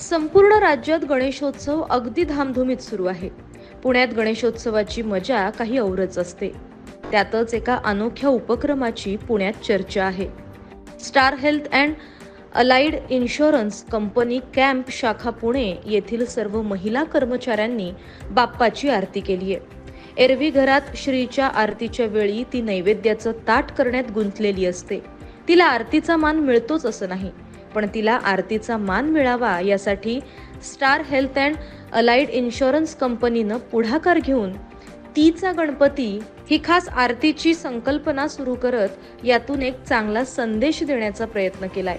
संपूर्ण राज्यात गणेशोत्सव अगदी धामधुमीत सुरू आहे. पुण्यात गणेशोत्सवाची मजा काही औरच असते. त्यातच एका अनोख्या उपक्रमाची पुण्यात चर्चा आहे. Star health and allied insurance company camp शाखा पुणे येथील सर्व महिला कर्मचाऱ्यांनी बाप्पाची आरती केली आहे. एरवी घरात श्रीच्या आरतीच्या वेळी ती नैवेद्याचं ताट करण्यात गुंतलेली असते. तिला आरतीचा मान मिळतोच असं नाही. पण तिला आरतीचा मान मिळावा यासाठी star health and allied insurance कंपनीनं पुढाकार घेऊन तीचा गणपती ही खास आरतीची संकल्पना सुरू करत यातून एक चांगला संदेश देण्याचा प्रयत्न केलाय.